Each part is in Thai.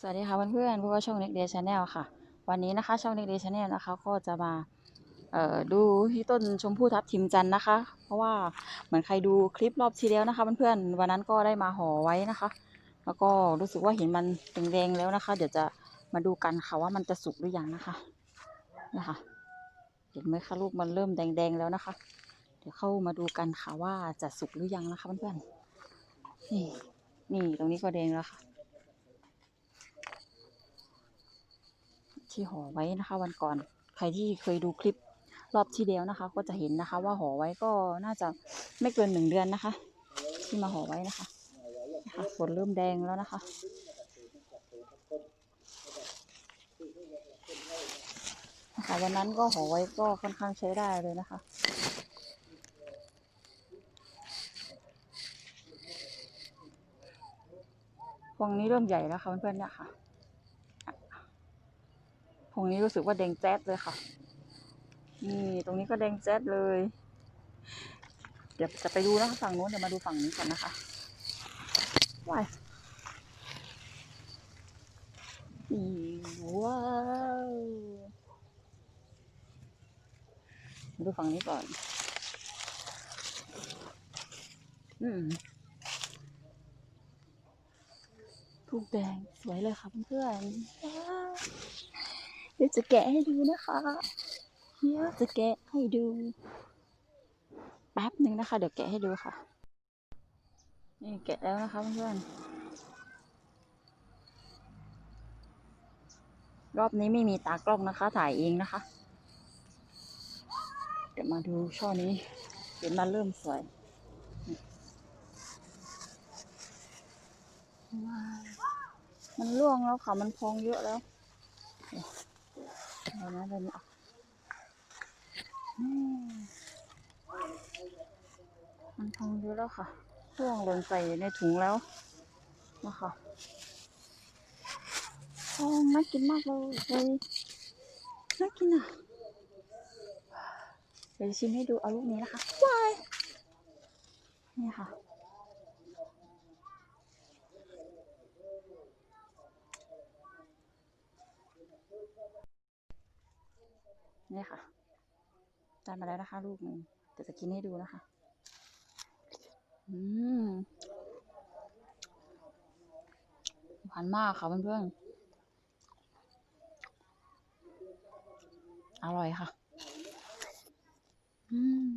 สวัสดีค่ะเพื่อนๆพวกเราช่อง Next Day Channel ค่ะ วันนี้นะคะช่อง Next Day Channel นะคะก็จะมาเอ่อดูที่ต้นชมพู่ทับทิมจันนะคะ เพราะว่าเหมือนใครดูคลิปรอบที่แล้วนะคะเพื่อนๆวันนั้นก็ได้มาห่อไว้นะคะ แล้วก็รู้สึกว่าเห็นมันแดงๆแล้วนะคะ เดี๋ยวจะมาดูกันค่ะว่ามันจะสุกหรือยังนะคะนะคะ เห็นไหมคะลูกมันเริ่มแดงๆแล้วนะคะ เดี๋ยวเข้ามาดูกันค่ะว่าจะสุกหรือยังนะคะเพื่อนๆนี่นี่ตรงนี้ก็แดงแล้วค่ะ ที่ห่อไว้นะคะ วันก่อนใครที่เคยดูคลิปรอบที่แล้วนะคะ ก็จะเห็นนะคะ ว่าห่อไว้ก็น่าจะไม่เกินหนึ่งเดือนนะคะ ที่มาห่อไว้นะคะนะคะฝนเริ่มแดงแล้วนะคะนะคะวันนั้นก็ห่อไว้ก็ค่อนข้างใช้ได้เลยนะคะพวงนี้เริ่มใหญ่แล้วค่ะเพื่อนๆเนี่ยค่ะ พวงนี้รู้สึกว่าแดงแจ๊ดเลยค่ะ นี่ตรงนี้ก็แดงแจ๊ดเลย เดี๋ยวจะไปดูนะฝั่งนู้นเดี๋ยวมาดูฝั่งนี้ก่อนนะคะว้ายว้าวดูฝั่งนี้ก่อน อืมทูกแดงสวยเลยค่ะเพื่อนๆ เดี๋ยวจะแกะให้ดูนะคะ เดี๋ยวจะแกะให้ดู แป๊บหนึ่งนะคะ เดี๋ยวแกะให้ดูค่ะ นี่แกะแล้วนะคะเพื่อนรอบนี้ไม่มีตากล้องนะคะ ถ่ายเองนะคะ เดี๋ยวมาดูช่อนี้เห็นมันเริ่มสวยมันร่วงแล้วค่ะ มันพองเยอะแล้ว เลยนะเดี๋ยวนี้อะอืมมันพองเยอะแล้วค่ะร่วงหล่นใส่ในถุงแล้วนะคะพองน่ากินมากเลยเฮ้ยน่ากินอะเดี๋ยวชิมให้ดูเอาลูกนี้นะคะว้ายนี่ค่ะ นี่ค่ะ ได้มาแล้วนะคะ ลูกหนึ่งเดี๋ยวจะกินให้ดูนะคะ อืมหวานมากค่ะเพื่อนๆ อร่อยค่ะ อืม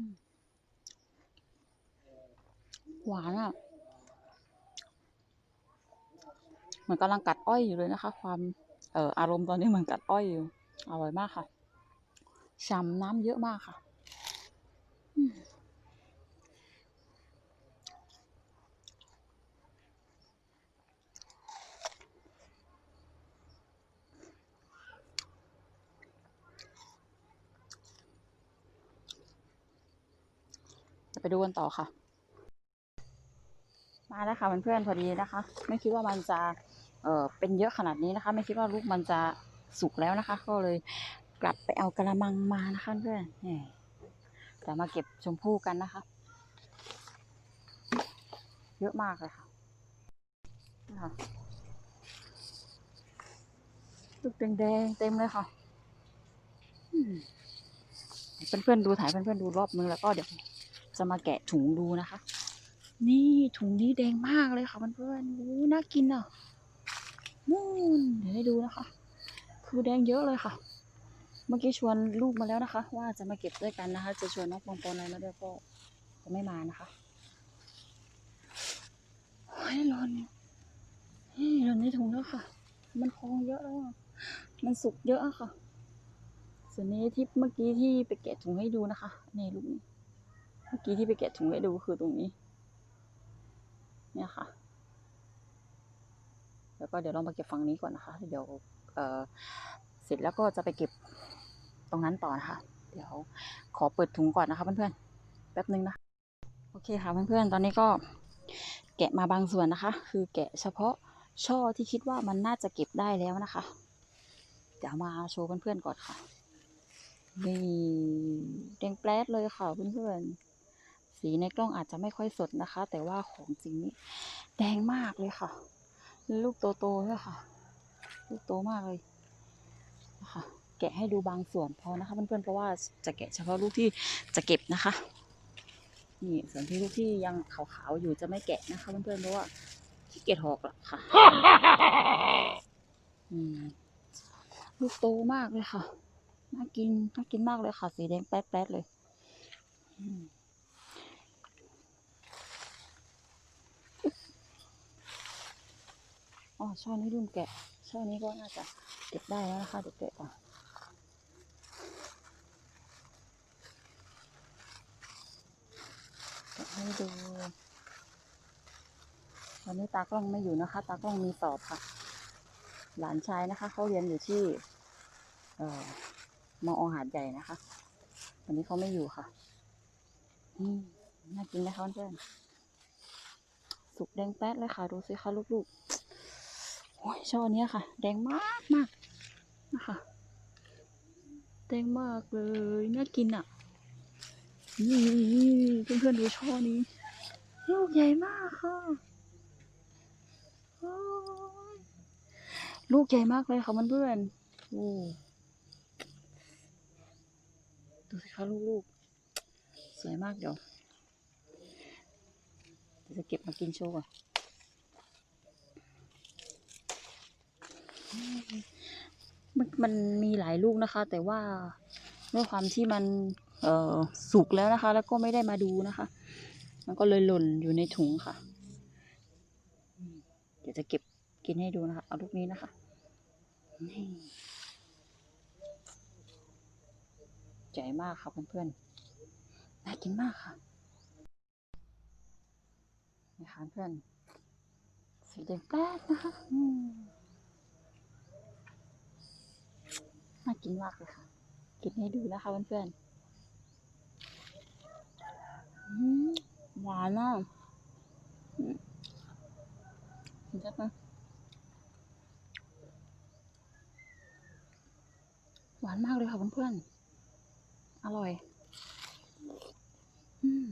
หวานอะ เหมือนกำลังกัดอ้อยอยู่เลยนะคะ ความ เอ่อ อารมณ์ตอนนี้เหมือนกัดอ้อยอยู่ อร่อยมากค่ะ ฉ่ำน้ำเยอะมากค่ะจะไปดูกันต่อค่ะ มาแล้วค่ะเพื่อนๆพอดีนะคะ ไม่คิดว่ามันจะเอ่อเป็นเยอะขนาดนี้นะคะ ไม่คิดว่าลูกมันจะสุกแล้วนะคะ ก็เลย กลับไปเอากระมังมานะคะเพื่อนนี่เดี๋ยวมาเก็บชมพู่กันนะคะ เยอะมากเลยค่ะนะคะลูกแดงๆเต็มเลยค่ะเพื่อนๆดูถ่ายเพื่อนๆดูรอบนึงแล้วก็เดี๋ยวจะมาแกะถุงดูนะคะ นี่ถุงนี้แดงมากเลยค่ะเพื่อนๆโอ้น่ากินอะนู่นเดี๋ยวให้ดูนะคะ คือแดงเยอะเลยค่ะ มื่อกี้ชวนลูกมาแล้วนะคะ ว่าจะมาเก็บด้วยกันนะคะ จะชวนน้องปองปอนอะไรมาด้วยก็จะไม่มานะคะเฮ้ยหล่นเฮ้ยหล่นในถุงแล้วค่ะ มันคองเยอะแล้วมันสุกเยอะค่ะ ส่วนนี้ที่เมื่อกี้ที่ไปแกะถุงให้ดูนะคะนี่ลูกนี้เมื่อกี้ที่ไปแกะถุงให้ดูคือตรงนี้ เนี่ยค่ะแล้วก็เดี๋ยวเรามาเก็บฝั่งนี้ก่อนนะคะ เดี๋ยวเเสร็จแล้วก็จะไปเก็บ ตรงนั้นต่อนะคะ เดี๋ยวขอเปิดถุงก่อนนะคะเพื่อนๆ แป๊บนึงนะ โอเคค่ะเพื่อนๆ ตอนนี้ก็แกะมาบางส่วนนะคะ คือแกะเฉพาะช่อที่คิดว่ามันน่าจะเก็บได้แล้วนะคะ เดี๋ยวมาโชว์เพื่อนๆ ก่อนค่ะ นี่แดงแปลดเลยค่ะเพื่อนๆ สีในกล้องอาจจะไม่ค่อยสดนะคะ แต่ว่าของจริงนี่แดงมากเลยค่ะ ลูกโตๆด้วยค่ะ ลูกโตมากเลยนะคะ แกะให้ดูบางส่วนพอนะคะเพื่อนๆเพราะว่าจะแกะเฉพาะลูกที่จะเก็บนะคะนี่ส่วนที่ลูกที่ยังขาวๆอยู่จะไม่แกะนะคะเพื่อนๆเพราะว่าขี้เกียจหอกหรอกค่ะลูกโตมากเลยค่ะน่ากินน่ากินมากเลยค่ะ สีแดงแป๊ดๆเลยอ๋อช่อนี้ลืมแกะช่อนี้ก็น่าจะเก็บได้แล้วนะคะเดี๋ยวแกะก่อนแกะ ให้ดู วันนี้ตากล้องไม่อยู่นะคะ ตากล้องมีสอบค่ะ หลานชายนะคะ เขาเรียนอยู่ที่ เอ่อมอหาดใหญ่นะคะ วันนี้เขาไม่อยู่ค่ะอืมน่ากินนะคะเพื่อนสุกแดงแป๊ดเลยค่ะ ดูสิคะลูกๆโอ้ยช่อเนี้ยค่ะ แดงมากมากนะคะแดงมากเลย น่ากินอะ นี่เพื่อนๆดูช่อนี้ลูกใหญ่มากค่ะลูกใหญ่มากเลยค่ะเพื่อนๆโอ้ดูสิคะลูกๆสวยมากเดี๋ยวจะเก็บมากินโชว์ก่อนมันมันมีหลายลูกนะคะ แต่ว่าด้วยความที่มัน สุกแล้วนะคะ แล้วก็ไม่ได้มาดูนะคะ มันก็เลยหล่นอยู่ในถุงค่ะ เดี๋ยวจะเก็บกินให้ดูนะคะ เอาลูกนี้นะคะใหญ่มากค่ะเพื่อนๆ น่ากินมากค่ะนี่ค่ะเพื่อนสีแดงแป๊ดนะคะน่ากินมากเลยค่ะ กินให้ดูนะคะเพื่อนๆ หวานมากอืมเห็นชัดไหมหวานมากเลยค่ะเพื่อนๆ อร่อยอืม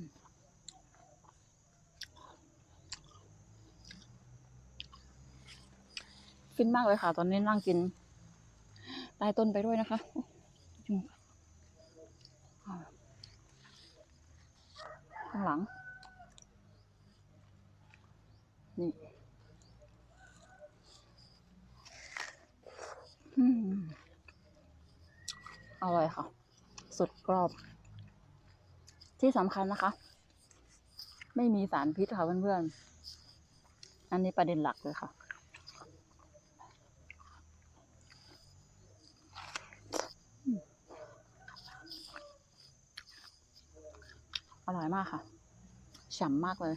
ฟินมากเลยค่ะ ตอนนี้นั่งกินใต้ต้นไปด้วยนะคะโอ้ยุงอ่า ข้างหลัง นี่อร่อยค่ะ สุดกรอบ ที่สำคัญนะคะ ไม่มีสารพิษค่ะเพื่อนๆ อันนี้ประเด็นหลักเลยค่ะ อร่อยมากค่ะฉ่ำมากเลย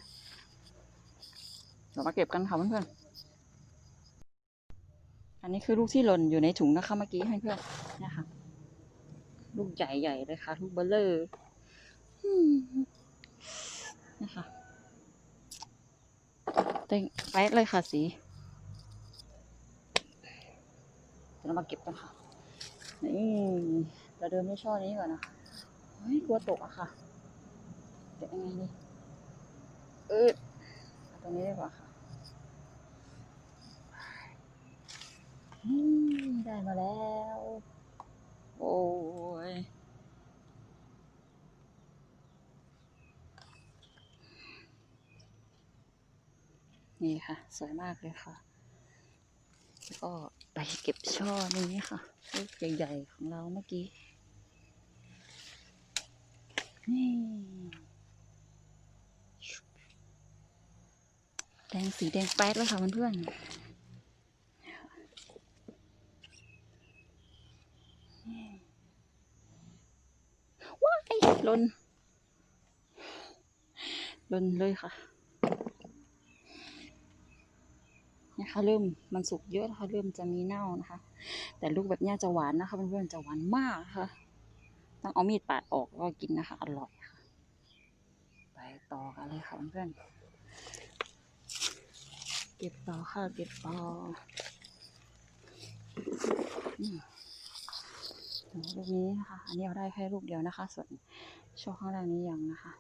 เดี๋ยวมาเก็บกันค่ะเพื่อนๆอันนี้คือลูกที่หล่นอยู่ในถุงนะคะเมื่อกี้ให้เพื่อนนะคะลูกใหญ่ๆเลยค่ะลูกเบลเลอร์นะคะเต็งแป๊ดเลยค่ะสีเดี๋ยวเรามาเก็บกันค่ะนี่เราเดินในช่อนี้ก่อนนะคะเฮ้ยกลัวตกอะค่ะ เก็บยังไงดีเออเอาตรงนี้ดีกว่าค่ะอืมได้มาแล้ว โอ้ยนี่ค่ะ สวยมากเลยค่ะ แล้วก็ไปเก็บช่อนี้ค่ะลูกใหญ่ ๆ ของเราเมื่อกี้ นี่ แดงสีแดงแป๊ดเลยค่ะเพื่อนๆว้ายลนลนเลยค่ะนะคะเริ่มมันสุกเยอะนะคะเริ่มจะมีเน่านะคะ แต่ลูกแบบนี้จะหวานนะคะเพื่อนๆจะหวานมากค่ะ ต้องเอามีดปาดออกแล้วก็กินนะคะ อร่อยค่ะ ไปต่อกันเลยค่ะเพื่อนๆ ก็บต่อค่ะเก็บต่อลูกนี้นะคะ อันนี้เราได้แค่ลูกเดียวนะคะ ส่วนช่วงข้างล่างนี้ยังนะคะ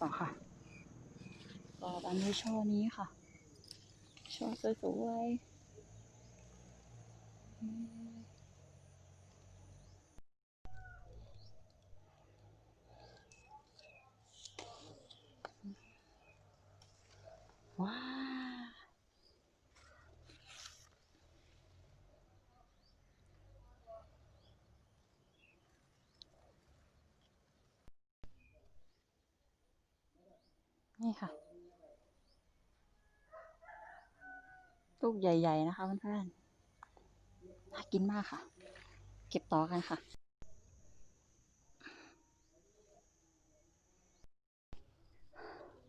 ต่อค่ะ ต่อตามด้วช่อนี้ค่ะ ช่อสวย ว้านี่ค่ะ ลูกใหญ่ ๆ นะคะเพื่อนๆ กินมากค่ะ เก็บต่อกันค่ะ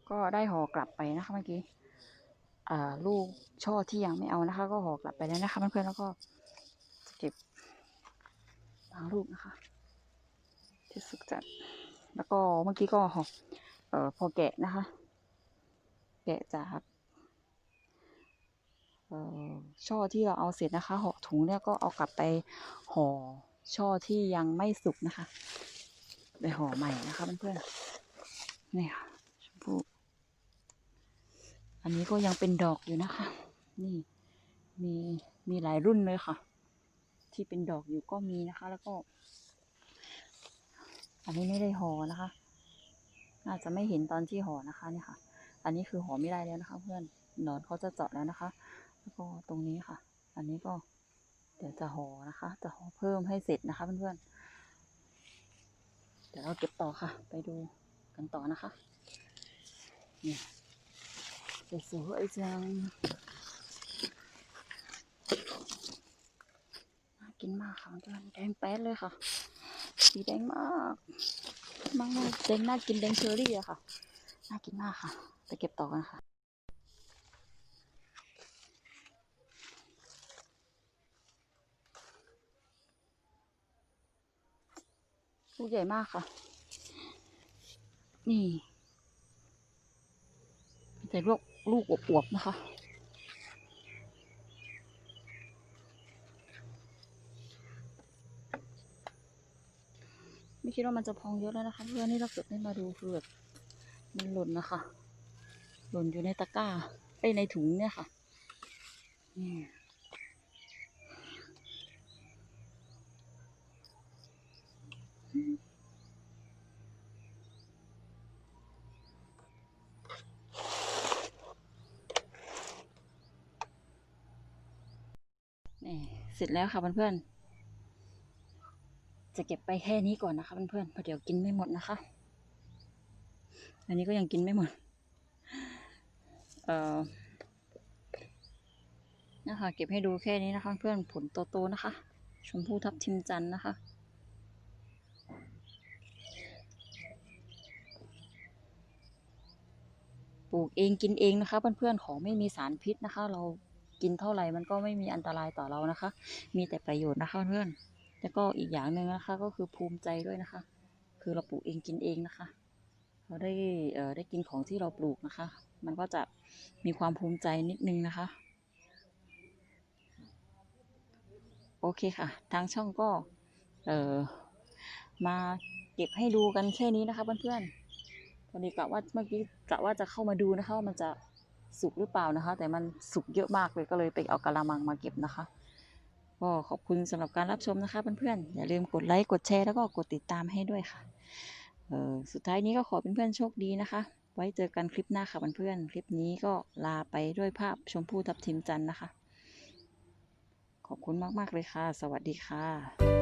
ก็ได้ห่อกลับไปนะคะเมื่อกี้ลูกช่อที่ยังไม่เอานะคะ ก็ห่อกลับไปแล้วนะคะเพื่อนๆแล้วก็จะเก็บบางลูกนะคะที่สุกจัดแล้วก็เมื่อกี้ก็ห่ออพอแกะนะคะ แกะจาก ช่อที่เราเอาเสร็จนะคะห่อถุงเนี่ยก็เอากลับไปห่อช่อที่ยังไม่สุกนะคะ ไปห่อใหม่นะคะเพื่อนๆนี่ค่ะชมพู่อันนี้ก็ยังเป็นดอกอยู่นะคะ นี่มีมีหลายรุ่นเลยค่ะ ที่เป็นดอกอยู่ก็มีนะคะ แล้วก็ อันนี้ไม่ได้ห่อนะคะอาจจะไม่เห็นตอนที่ห่อนะคะเนี่ยค่ะ อันนี้คือห่อไม่ได้แล้วนะคะ เพื่อนหนอนเขาจะเจาะแล้วนะคะ แล้วก็ตรงนี้ค่ะ อันนี้ก็เดี๋ยวจะห่อนะคะ จะห่อเพิ่มให้เสร็จนะคะเพื่อนๆ เดี๋ยวเราเก็บต่อค่ะ ไปดูกันต่อนะคะเนี่ยสวยๆจังน่ากินมากค่ะเพื่อนแดงแป๊ดเลยค่ะ สีแดงมากมากๆแดงน่ากินแดงเชอรี่อะค่ะ น่ากินมากค่ะ ไปเก็บต่อกันค่ะ ลูกใหญ่มากค่ะ นี่แต่ลูกลูกอวบๆนะคะ ไม่คิดว่ามันจะพองเยอะแล้วนะคะเพื่อนนี่เราเกิดไม่มาดูคือแบบมันหล่นนะคะ หล่นอยู่ในตะกร้าไอ้ยในถุงเนี่ยค่ะ นี่ นี่เสร็จแล้วค่ะเพื่อนๆ จะเก็บไปแค่นี้ก่อนนะคะเพื่อนๆเพราะเดี๋ยวกินไม่หมดนะคะ อันนี้ก็ยังกินไม่หมด เอ่อ นะคะ เก็บให้ดูแค่นี้นะคะ เพื่อนผลโตๆนะคะ ชมพู่ทับทิมจันนะคะ ลูกเองกินเองนะคะ เพื่อนๆของไม่มีสารพิษนะคะ เรากินเท่าไหร่มันก็ไม่มีอันตรายต่อเรานะคะ มีแต่ประโยชน์นะคะเพื่อนแล้วก็อีกอย่างหนึ่งนะคะ ก็คือภูมิใจด้วยนะคะ คือเราปลูกเองกินเองนะคะ เราได้เอ่อได้กินของที่เราปลูกนะคะ มันก็จะมีความภูมิใจนิดนึงนะคะ โอเคค่ะ ทางช่องก็เอ่อมาเก็บให้ดูกันแค่นี้นะคะเพื่อนๆ พอดีกะว่าเมื่อกี้กะว่าจะเข้ามาดูนะคะว่ามันจะสุกหรือเปล่านะคะ แต่มันสุกเยอะมากเลยก็เลยไปเอากะละมังมาเก็บนะคะก็ขอบคุณสำหรับการรับชมนะคะเพื่อนๆอย่าลืมกดไลค์กดแชร์แล้วก็กดติดตามให้ด้วยค่ะเออสุดท้ายนี้ก็ขอเป็นเพื่อนๆโชคดีนะคะ ไว้เจอกันคลิปหน้าค่ะเพื่อนๆคลิปนี้ก็ลาไปด้วยภาพชมพู่ทับทิมจันนะคะ ขอบคุณมากๆเลยค่ะ สวัสดีค่ะ